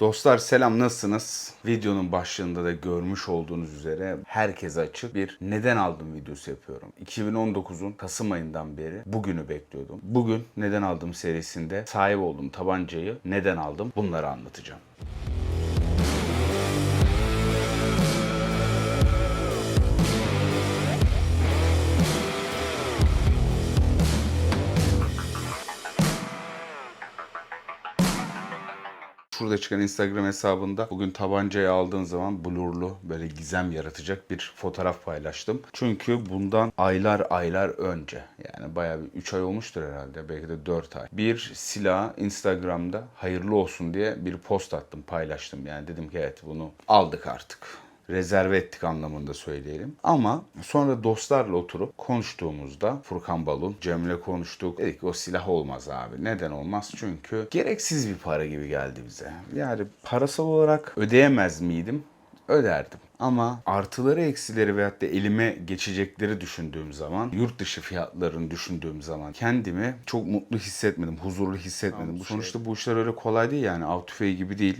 Dostlar selam nasılsınız? Videonun başlığında da görmüş olduğunuz üzere herkese açık bir neden aldım videosu yapıyorum. 2019'un Kasım ayından beri bugünü bekliyordum. Bugün neden aldım serisinde sahip olduğum tabancayı neden aldım bunları anlatacağım. Şurada çıkan Instagram hesabında bugün tabancayı aldığın zaman blurlu böyle gizem yaratacak bir fotoğraf paylaştım. Çünkü bundan aylar aylar önce yani bayağı bir 3 ay olmuştur herhalde belki de 4 ay. Bir silah Instagram'da hayırlı olsun diye bir post attım paylaştım yani dedim ki evet bunu aldık artık rezerve ettik anlamında söyleyelim. Ama sonra dostlarla oturup konuştuğumuzda Furkan Balun, Cem'le konuştuk. Dedik o silah olmaz abi. Neden olmaz? Çünkü gereksiz bir para gibi geldi bize. Yani parasal olarak ödeyemez miydim? öderdim. Ama artıları eksileri veyahut da elime geçecekleri düşündüğüm zaman, yurt dışı fiyatlarını düşündüğüm zaman kendimi çok mutlu hissetmedim, huzurlu hissetmedim. Bu Sonuçta bu işler öyle kolay değil yani av tüfeği gibi değil.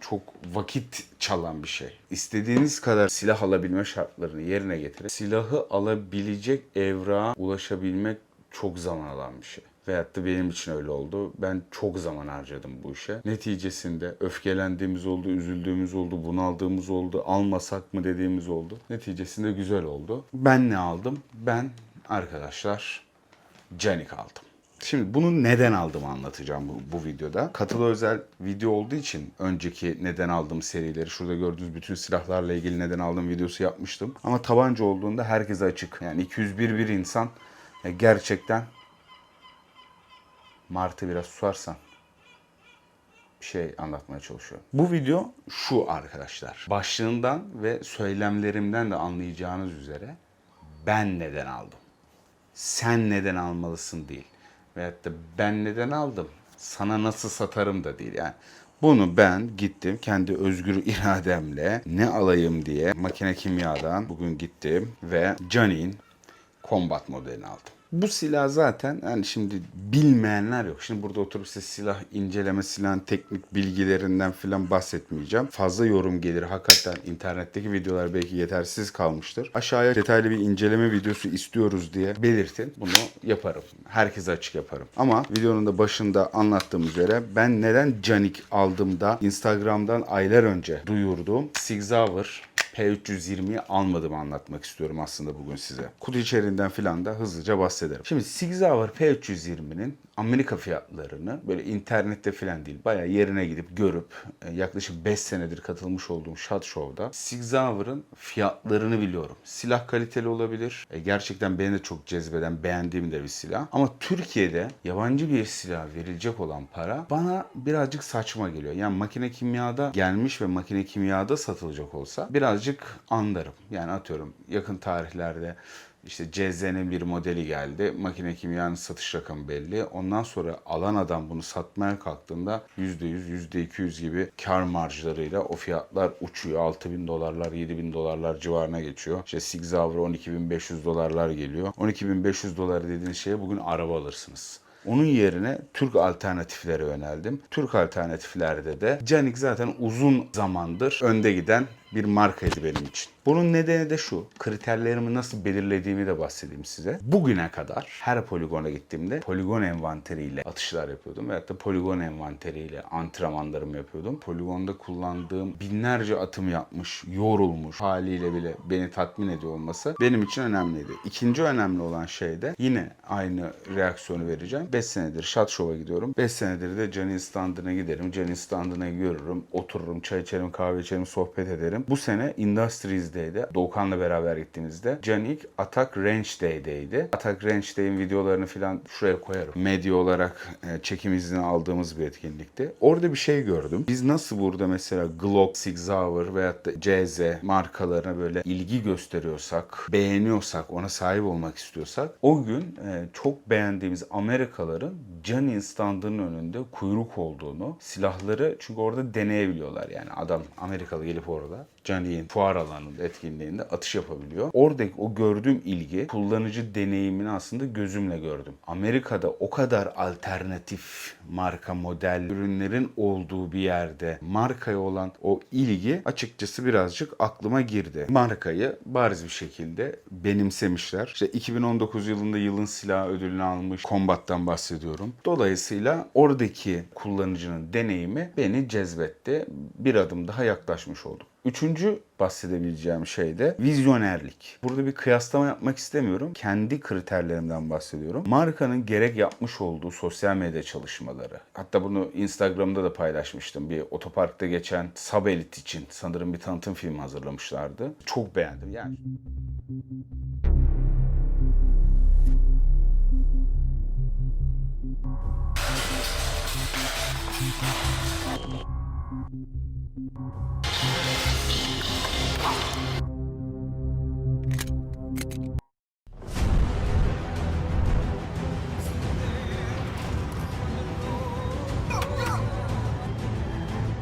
Çok vakit çalan bir şey. İstediğiniz kadar silah alabilme şartlarını yerine getirip silahı alabilecek evrağa ulaşabilmek çok zaman alan bir şey. Veyahut da benim için öyle oldu. Ben çok zaman harcadım bu işe. Neticesinde öfkelendiğimiz oldu, üzüldüğümüz oldu, bunaldığımız oldu, almasak mı dediğimiz oldu. Neticesinde güzel oldu. Ben ne aldım? Ben arkadaşlar Canik aldım. Şimdi bunu neden aldım anlatacağım bu, bu videoda. Katılı özel video olduğu için önceki neden aldığım serileri şurada gördüğünüz bütün silahlarla ilgili neden aldığım videosu yapmıştım. Ama tabanca olduğunda herkese açık. Yani 201 bir insan e, gerçekten Martı biraz susarsan bir şey anlatmaya çalışıyorum. Bu video şu arkadaşlar. Başlığından ve söylemlerimden de anlayacağınız üzere ben neden aldım. Sen neden almalısın değil. Veyahut da ben neden aldım. Sana nasıl satarım da değil yani. Bunu ben gittim kendi özgür irademle ne alayım diye makine kimyadan bugün gittim ve Johnny'in Combat modelini aldım. Bu silah zaten yani şimdi bilmeyenler yok. Şimdi burada oturup size silah inceleme, silahın teknik bilgilerinden falan bahsetmeyeceğim. Fazla yorum gelir. Hakikaten internetteki videolar belki yetersiz kalmıştır. Aşağıya detaylı bir inceleme videosu istiyoruz diye belirtin. Bunu yaparım. Herkese açık yaparım. Ama videonun da başında anlattığım üzere ben neden Canik aldım da Instagram'dan aylar önce duyurduğum Sauer P320'yi almadığımı anlatmak istiyorum aslında bugün size. Kutu içeriğinden filan da hızlıca bahsederim. Şimdi Sig Sauer P320'nin Amerika fiyatlarını böyle internette filan değil bayağı yerine gidip görüp e, yaklaşık 5 senedir katılmış olduğum SHOT Show'da Sig Sauer'ın fiyatlarını biliyorum. Silah kaliteli olabilir. E, Gerçekten beni de çok cezbeden beğendiğim de bir silah. Ama Türkiye'de yabancı bir silah verilecek olan para bana birazcık saçma geliyor. Yani makine kimyada gelmiş ve makine kimyada satılacak olsa birazcık anlarım. Yani atıyorum yakın tarihlerde işte CZ'nin bir modeli geldi. Makine kimyanın satış rakamı belli. Ondan sonra alan adam bunu satmaya kalktığında %100, %200 gibi kar marjlarıyla o fiyatlar uçuyor. 6000 dolarlar, 7000 dolarlar civarına geçiyor. İşte Sig Sauer 12500 dolarlar geliyor. 12500 dolar dediğiniz şeye bugün araba alırsınız. Onun yerine Türk alternatiflere yöneldim. Türk alternatiflerde de Canik zaten uzun zamandır önde giden bir markaydı benim için. Bunun nedeni de şu. Kriterlerimi nasıl belirlediğimi de bahsedeyim size. Bugüne kadar her poligona gittiğimde poligon envanteriyle atışlar yapıyordum. Veyahut da poligon envanteriyle antrenmanlarımı yapıyordum. Poligonda kullandığım binlerce atım yapmış, yorulmuş haliyle bile beni tatmin ediyor olması benim için önemliydi. İkinci önemli olan şey de yine aynı reaksiyonu vereceğim. 5 senedir Shot Show'a gidiyorum. 5 senedir de Johnny standına giderim. Johnny standına görürüm. Otururum, çay içerim, kahve içerim, sohbet ederim. Bu sene Industries Day'de Doğukan'la beraber gittiğimizde Canik Attack Range Day'deydi. Attack Range Day'in videolarını falan şuraya koyarım. Medya olarak e, çekim izni aldığımız bir etkinlikti. Orada bir şey gördüm. Biz nasıl burada mesela Glock, Sig Sauer veyahut da CZ markalarına böyle ilgi gösteriyorsak, beğeniyorsak, ona sahip olmak istiyorsak o gün e, çok beğendiğimiz Amerikalıların Canik'in standının önünde kuyruk olduğunu, silahları çünkü orada deneyebiliyorlar yani adam Amerikalı gelip orada Cani'nin fuar alanında etkinliğinde atış yapabiliyor. Oradaki o gördüğüm ilgi kullanıcı deneyimini aslında gözümle gördüm. Amerika'da o kadar alternatif marka model ürünlerin olduğu bir yerde markaya olan o ilgi açıkçası birazcık aklıma girdi. Markayı bariz bir şekilde benimsemişler. İşte 2019 yılında yılın silah ödülünü almış Combat'tan bahsediyorum. Dolayısıyla oradaki kullanıcının deneyimi beni cezbetti. Bir adım daha yaklaşmış olduk. Üçüncü bahsedebileceğim şey de vizyonerlik. Burada bir kıyaslama yapmak istemiyorum. Kendi kriterlerimden bahsediyorum. Markanın gerek yapmış olduğu sosyal medya çalışmaları. Hatta bunu Instagram'da da paylaşmıştım. Bir otoparkta geçen Sabelit için sanırım bir tanıtım filmi hazırlamışlardı. Çok beğendim yani.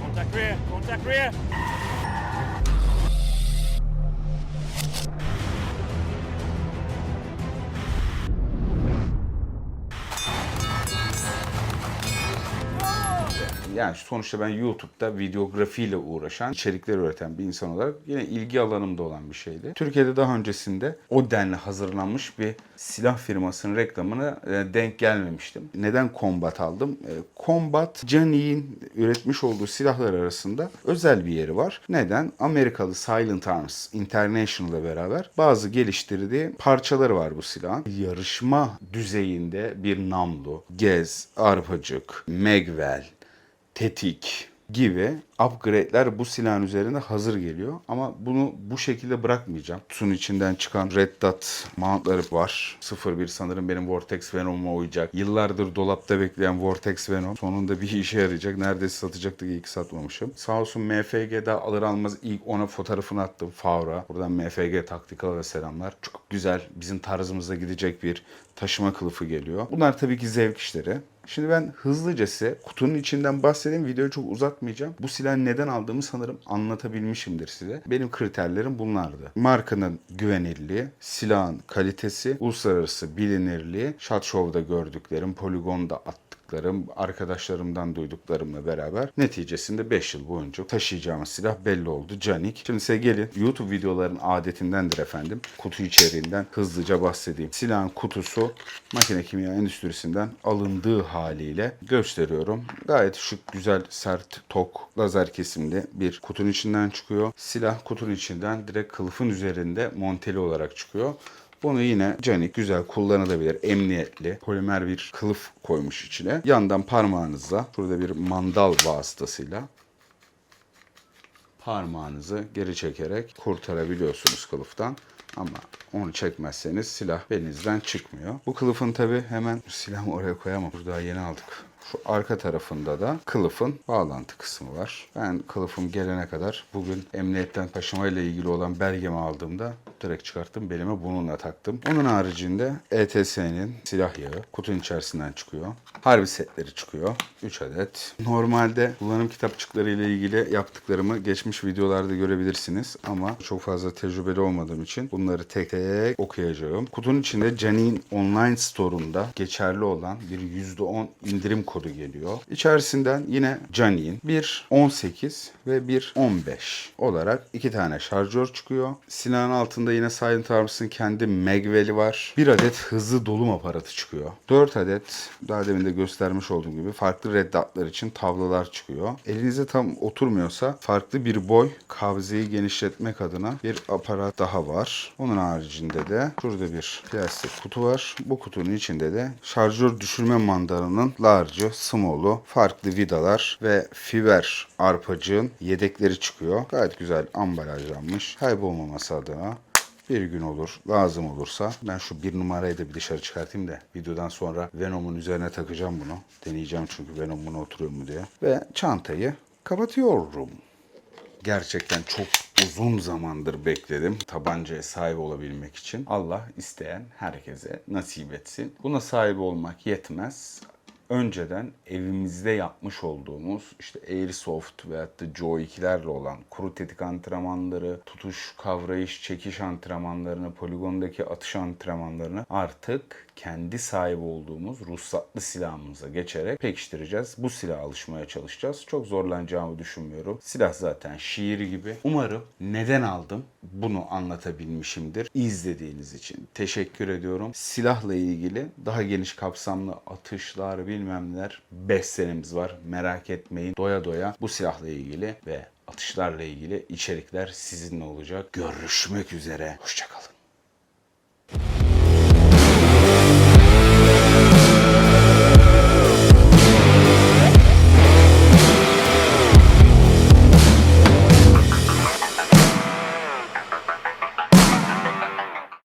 Contact rear, contact rear. Yani sonuçta ben YouTube'da videografiyle uğraşan, içerikler üreten bir insan olarak yine ilgi alanımda olan bir şeydi. Türkiye'de daha öncesinde o denli hazırlanmış bir silah firmasının reklamına e, denk gelmemiştim. Neden Combat aldım? E, Combat, Johnny'in üretmiş olduğu silahlar arasında özel bir yeri var. Neden? Amerikalı Silent Arms International'la beraber bazı geliştirdiği parçaları var bu silahın. Yarışma düzeyinde bir namlu, gez, arpacık, megvel, tetik gibi upgrade'ler bu silahın üzerinde hazır geliyor. Ama bunu bu şekilde bırakmayacağım. Kutunun içinden çıkan Red Dot mountları var. 01 sanırım benim Vortex Venom'uma uyacak. Yıllardır dolapta bekleyen Vortex Venom sonunda bir işe yarayacak. Neredeyse satacaktık ki satmamışım. Sağ olsun MFG'de alır almaz ilk ona fotoğrafını attım. Favra. Buradan MFG Taktikal'a selamlar. Çok güzel bizim tarzımıza gidecek bir taşıma kılıfı geliyor. Bunlar tabii ki zevk işleri. Şimdi ben hızlıca size kutunun içinden bahsedeyim. Videoyu çok uzatmayacağım. Bu silahı neden aldığımı sanırım anlatabilmişimdir size. Benim kriterlerim bunlardı. Markanın güvenilirliği, silahın kalitesi, uluslararası bilinirliği, Shot Show'da gördüklerim, poligonda attıklarım, arkadaşlarımdan duyduklarımla beraber neticesinde 5 yıl boyunca taşıyacağımız silah belli oldu. Canik. Şimdi size gelin YouTube videoların adetindendir efendim. Kutu içeriğinden hızlıca bahsedeyim. Silahın kutusu makine kimya endüstrisinden alındığı haliyle gösteriyorum. Gayet şık, güzel, sert, tok, lazer kesimli bir kutunun içinden çıkıyor. Silah kutunun içinden direkt kılıfın üzerinde monteli olarak çıkıyor. Bunu yine canik güzel kullanılabilir, emniyetli, polimer bir kılıf koymuş içine. Yandan parmağınızla, şurada bir mandal vasıtasıyla parmağınızı geri çekerek kurtarabiliyorsunuz kılıftan. Ama onu çekmezseniz silah belinizden çıkmıyor. Bu kılıfın tabi hemen silahımı oraya koyamam. Burada yeni aldık. Şu arka tarafında da kılıfın bağlantı kısmı var. Ben kılıfım gelene kadar bugün emniyetten taşımayla ilgili olan belgemi aldığımda direkt çıkarttım. Belime bununla taktım. Onun haricinde ETS'nin silah yağı kutunun içerisinden çıkıyor. Harbi setleri çıkıyor. 3 adet. Normalde kullanım kitapçıkları ile ilgili yaptıklarımı geçmiş videolarda görebilirsiniz. Ama çok fazla tecrübeli olmadığım için bunları tek tek okuyacağım. Kutunun içinde Canin online store'unda geçerli olan bir %10 indirim kodu geliyor. İçerisinden yine Canin bir 18 ve bir 15 olarak iki tane şarjör çıkıyor. Silahın altında yine Silent Arms'ın kendi Magwell'i var. Bir adet hızlı dolum aparatı çıkıyor. 4 adet daha demin de göstermiş olduğum gibi farklı reddatlar için tavlalar çıkıyor. Elinize tam oturmuyorsa farklı bir boy kavzeyi genişletmek adına bir aparat daha var. Onun haricinde de şurada bir plastik kutu var. Bu kutunun içinde de şarjör düşürme mandalının large'ı, small'u, farklı vidalar ve fiber arpacığın yedekleri çıkıyor. Gayet güzel ambalajlanmış. Kaybolmaması adına bir gün olur, lazım olursa ben şu bir numarayı da bir dışarı çıkartayım da videodan sonra Venom'un üzerine takacağım bunu. Deneyeceğim çünkü Venom buna oturuyor mu diye. Ve çantayı kapatıyorum. Gerçekten çok uzun zamandır bekledim tabancaya sahip olabilmek için. Allah isteyen herkese nasip etsin. Buna sahip olmak yetmez. Önceden evimizde yapmış olduğumuz işte Airsoft veyahut da Joe 2'lerle olan kuru tetik antrenmanları, tutuş, kavrayış, çekiş antrenmanlarını, poligondaki atış antrenmanlarını artık kendi sahibi olduğumuz ruhsatlı silahımıza geçerek pekiştireceğiz. Bu silaha alışmaya çalışacağız. Çok zorlanacağımı düşünmüyorum. Silah zaten şiir gibi. Umarım neden aldım bunu anlatabilmişimdir. İzlediğiniz için teşekkür ediyorum. Silahla ilgili daha geniş kapsamlı atışlar bilmem neler 5 senemiz var. Merak etmeyin. Doya doya bu silahla ilgili ve atışlarla ilgili içerikler sizinle olacak. Görüşmek üzere. Hoşçakalın.